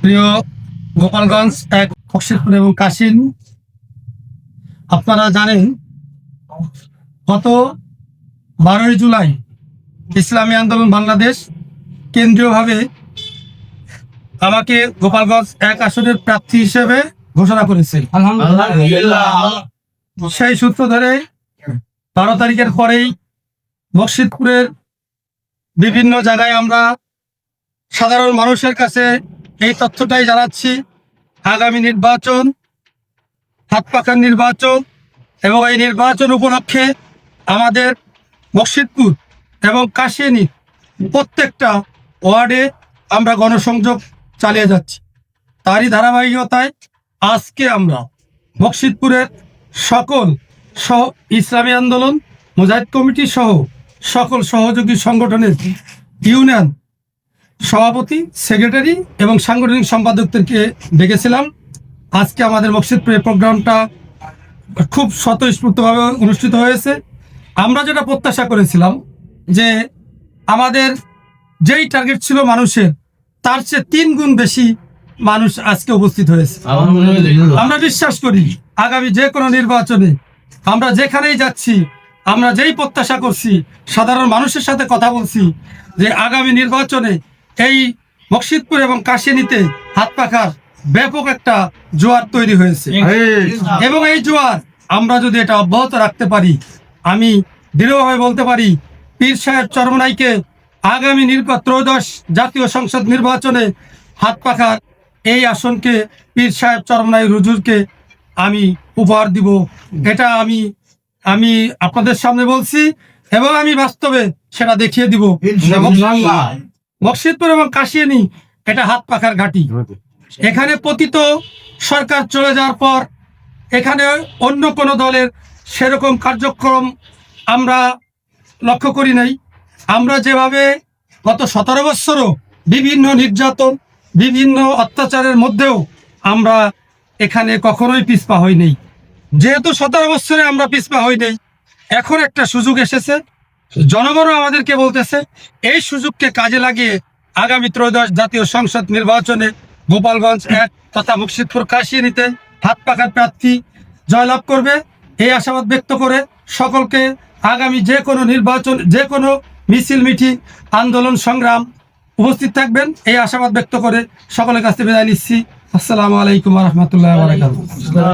প্রিয় গোপালগঞ্জ এক বক্সিরপুর এবং কাশিন আপনারা জানেন গত বারোই জুলাই ইসলামী আন্দোলন বাংলাদেশ কেন্দ্রীয়ভাবে আমাকে গোপালগঞ্জ এক আসনের প্রার্থী হিসেবে ঘোষণা করেছে। সেই সূত্র ধরে বারো তারিখের পরেই বক্সিতপুরের বিভিন্ন জায়গায় আমরা সাধারণ মানুষের কাছে এই তথ্যটাই জানাচ্ছি। আগামী নির্বাচন, হাত পাখার নির্বাচন এবং এই নির্বাচন উপলক্ষে আমাদের বক্সিতপুর এবং কাশিয়ানি প্রত্যেকটা ওয়ার্ডে আমরা গণসংযোগ চালিয়ে যাচ্ছি। তারই ধারাবাহিকতায় আজকে আমরা বক্সিতপুরের সকল সহ ইসলামী আন্দোলন, মুজাহিদ কমিটি সহ সকল সহযোগী সংগঠনের ইউনিয়ন সভাপতি সেক্রেটারি এবং সাংগঠনিক সম্পাদকদেরকে ডেকেছিলাম। আজকে আমাদের মকসিদপুরে প্রোগ্রামটা খুব স্বতঃস্ফূর্তভাবে অনুষ্ঠিত হয়েছে। আমরা যেটা প্রত্যাশা করেছিলাম যে আমাদের যেই টার্গেট ছিল মানুষের তার চেয়ে তিন গুণ বেশি মানুষ আজকে উপস্থিত হয়েছে। আমরা বিশ্বাস করি আগামী যে কোনো নির্বাচনে আমরা যেখানেই যাচ্ছি আমরা যেই প্রত্যাশা করছি সাধারণ মানুষের সাথে কথা বলছি যে আগামী নির্বাচনে এই মকসিদপুর এবং কাশিয়ানিতে হাত পাখার ব্যাপক একটা জোয়ার তৈরি হয়েছে। এবং এই জোয়ার আমরা যদি এটা অব্যাহত রাখতে পারি আমি দৃঢ়ভাবে বলতে পারি পীর সাহেব চরমনাইকে আগামী নির্বাচন ত্রয়োদশ জাতীয় সংসদ নির্বাচনে হাত পাখার এই আসনকে পীর সাহেব চরমনাই রুজুরকে আমি উপহার দিব। এটা আমি আমি আপনাদের সামনে বলছি এবং আমি বাস্তবে সেটা দেখিয়ে দিব। মকসিদপুর এবং কাশিয়ানি এটা হাত পাখার ঘাঁটি। এখানে পতিত সরকার চলে যাওয়ার পর এখানে অন্য কোনো দলের সেরকম কার্যক্রম আমরা লক্ষ্য করি নাই। আমরা যেভাবে গত সতেরো বৎসরও বিভিন্ন নির্যাতন বিভিন্ন অত্যাচারের মধ্যেও আমরা এখানে কখনোই পিছপা হই নাই। যেহেতু সতেরো বৎসরে আমরা পিছপা হই নাই এখন একটা সুযোগ এসেছে। জনগণও আমাদেরকে বলতেছে, এই সুযোগকে কাজে লাগিয়ে আগামী ত্রয়োদশ জাতীয় সংসদ নির্বাচনে গোপালগঞ্জ এক তথা মুর্শিদপুর কাশিয়ানিতে হাত পাকার প্রার্থী জয়লাভ করবে। এই আশাবাদ ব্যক্ত করে সকলকে আগামী যে কোনো নির্বাচন, যে কোনো মিছিল, মিটিং, আন্দোলন, সংগ্রাম উপস্থিত থাকবেন। এই আশাবাদ ব্যক্ত করে সকলের কাছ থেকে বিদায় নিচ্ছি। আসসালামু আলাইকুম রহমতুল্লাহ